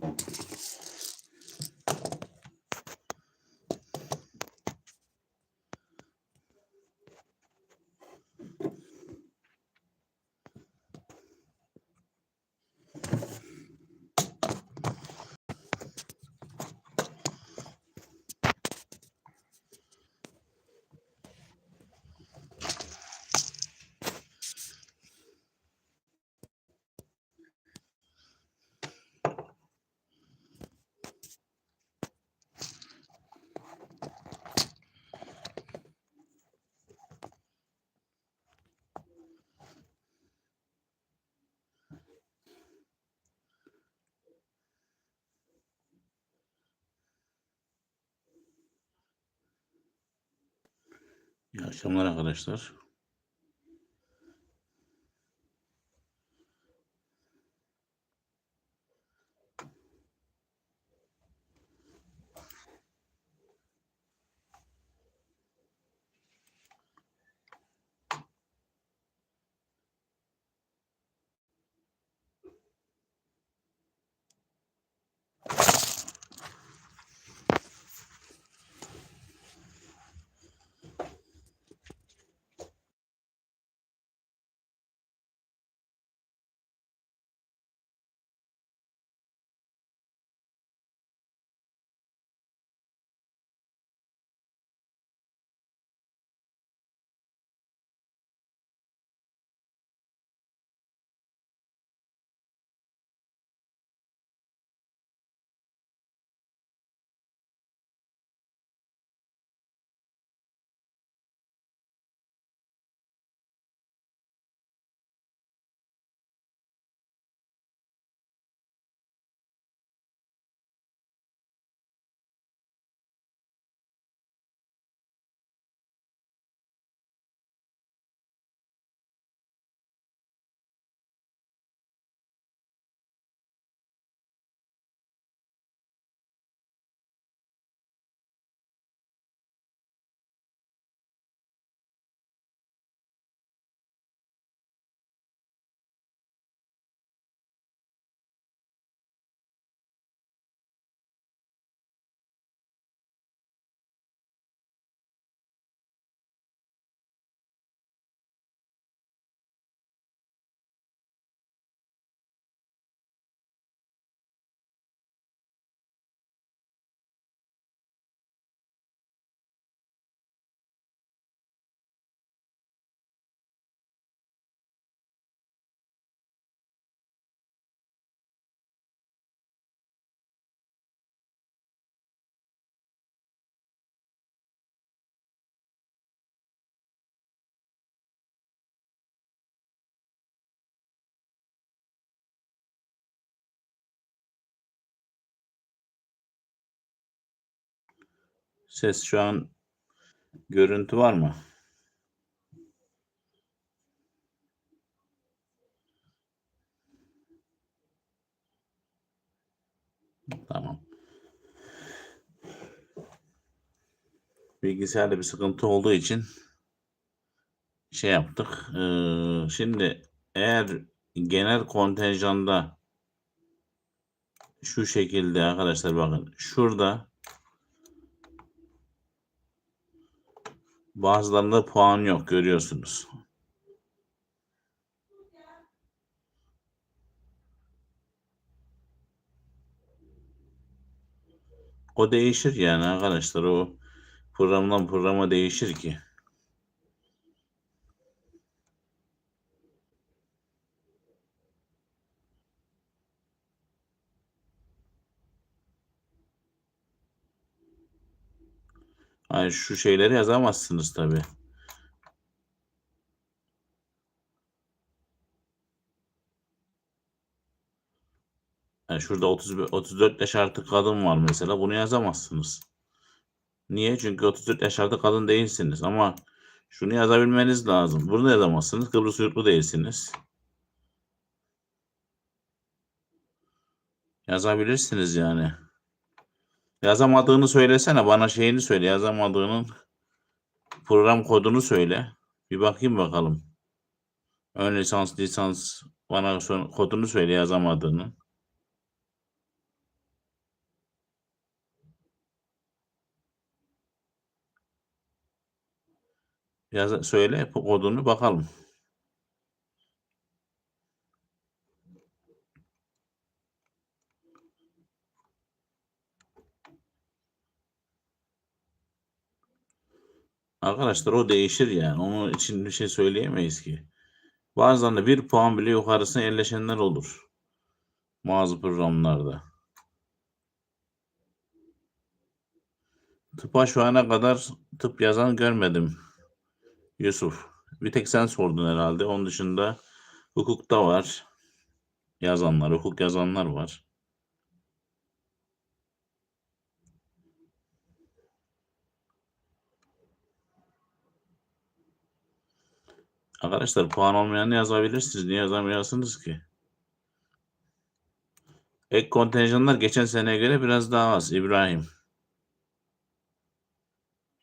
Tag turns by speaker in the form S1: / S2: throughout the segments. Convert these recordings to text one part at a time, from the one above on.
S1: Thank you. İyi akşamlar arkadaşlar. Ses şu an görüntü var mı? Tamam. Bilgisayarda bir sıkıntı olduğu için şey yaptık. Ee, şimdi eğer genel kontenjanda şu şekilde arkadaşlar bakın şurada bazılarında puan yok görüyorsunuz. O değişir yani arkadaşlar o programdan programa değişir ki. Hayır şu şeyleri yazamazsınız tabii. Yani şurada 30, 34 yaş artı kadın var mesela. Bunu yazamazsınız. Niye? Çünkü 34 yaş altı kadın değilsiniz. Ama şunu yazabilmeniz lazım. Bunu da yazamazsınız. Kıbrıs yurtlu değilsiniz. Yazabilirsiniz yani. Yazamadığını söylesene. Bana şeyini söyle. Yazamadığının program kodunu söyle. Bir bakayım bakalım. Ön lisans, lisans bana son, kodunu söyle yazamadığını. Yaz, söyle kodunu bakalım. Arkadaşlar o değişir yani. Onun için bir şey söyleyemeyiz ki. Bazen de bir puan bile yukarısına yerleşenler olur. Bazı programlarda. Tıpa şu ana kadar tıp yazan görmedim. Yusuf. Bir tek sen sordun herhalde. Onun dışında hukukta var. Yazanlar, hukuk yazanlar var. Arkadaşlar puan olmayanı yazabilirsiniz. Niye yazamıyorsunuz ki? Ek kontenjanlar geçen seneye göre biraz daha az. İbrahim.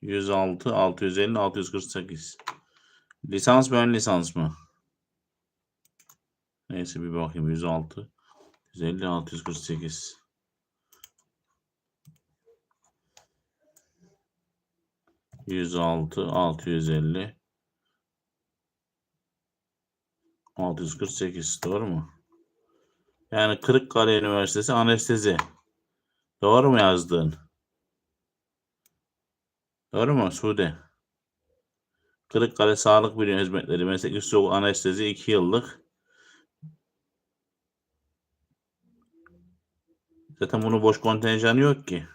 S1: 106, 650, 648. Lisans mı ön lisans mı? Neyse bir bakayım. 106, 150, 648. Yüz altı, altı yüz elli, 648 doğru mu? Yani Kırıkkale Üniversitesi anestezi. Doğru mu yazdın? Doğru mu Sude? Kırıkkale Sağlık Bilim Hizmetleri Meslek Üstü Anestezi 2 yıllık. Zaten bunun boş kontenjanı yok ki.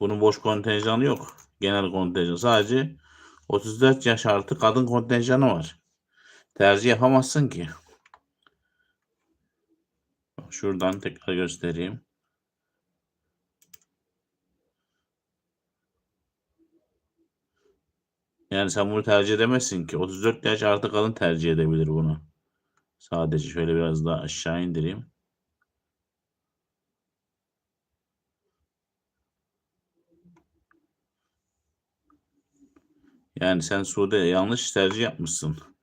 S1: Bunun boş kontenjanı yok. Genel kontenjan. Sadece 34 yaş artı kadın kontenjanı var. Tercih yapamazsın ki. Şuradan tekrar göstereyim. Yani sen bunu tercih edemezsin ki. 34 yaş artı kadın tercih edebilir bunu. Sadece şöyle biraz daha aşağı indireyim. Yani sen Sude yanlış tercih yapmışsın.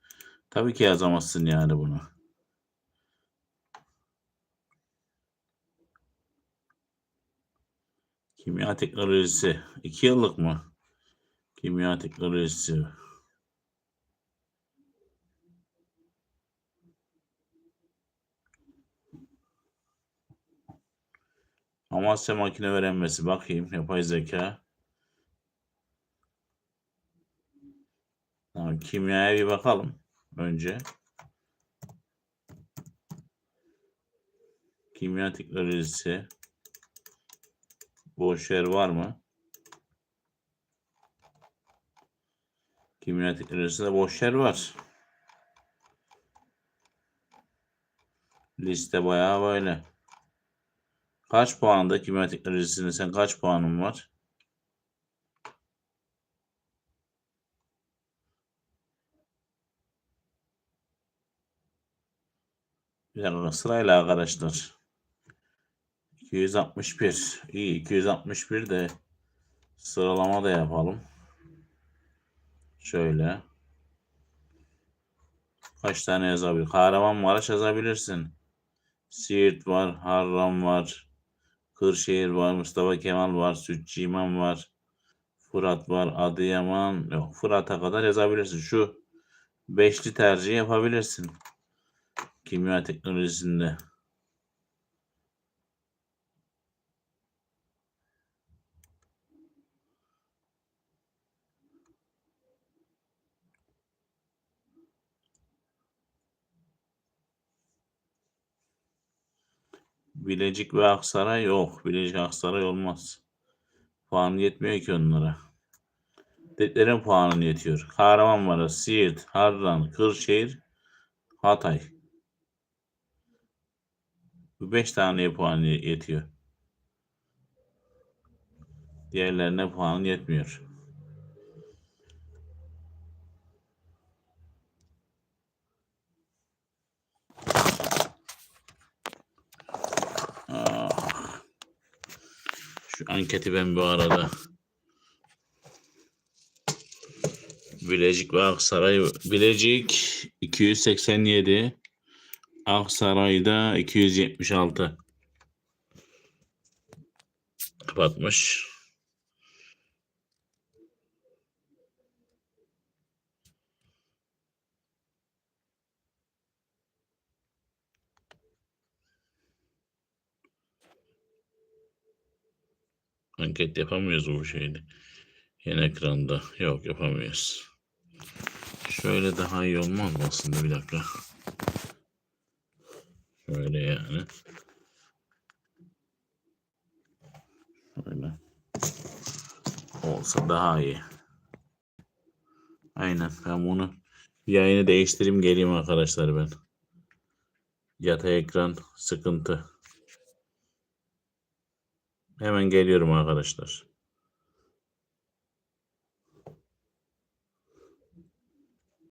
S1: Tabii ki yazamazsın yani bunu. Kimya teknolojisi. 2 yıllık mı? Kimya teknolojisi. Amasya makine öğrenmesi. Bakayım. Yapay zeka. Tamam, kimyaya bir bakalım önce. Kimya teknolojisi. Boş yer var mı? Kimya teknolojisinde boş yer var. Liste bayağı böyle. Kaç puanda kimya teknolojisinde sen kaç puanın var? Bir dakika sırayla arkadaşlar. 261. İyi 261 de sıralama da yapalım. Şöyle. Kaç tane yazabilir? Kahramanmaraş yazabilirsin. Siirt var, Harran var, Kırşehir var, Mustafa Kemal var, Sütçü var, Fırat var, Adıyaman, yok Fırat'a kadar yazabilirsin. Şu beşli tercih yapabilirsin. Kimya teknolojisinde. Bilecik ve Aksaray yok. Bilecik Aksaray olmaz. Puan yetmiyor ki onlara. Dediklerin puanı yetiyor. Kahramanmaraş, Siirt, Harran, Kırşehir, Hatay. Bu beş tane puan yetiyor. Diğerlerine puan yetmiyor. Ah. Şu anketi ben bu arada Bilecik ve Aksaray. Bilecik 287. Aksaray'da 276. Kapatmış. Anket yapamıyoruz bu şeyde. Yeni ekranda. Yok yapamıyoruz. Şöyle daha iyi olmaz mı aslında bir dakika. Şöyle yani. Şöyle. Olsa daha iyi. Aynen. Ben bunu yayını değiştireyim geleyim arkadaşlar ben. Yatay ekran sıkıntı. Hemen geliyorum arkadaşlar.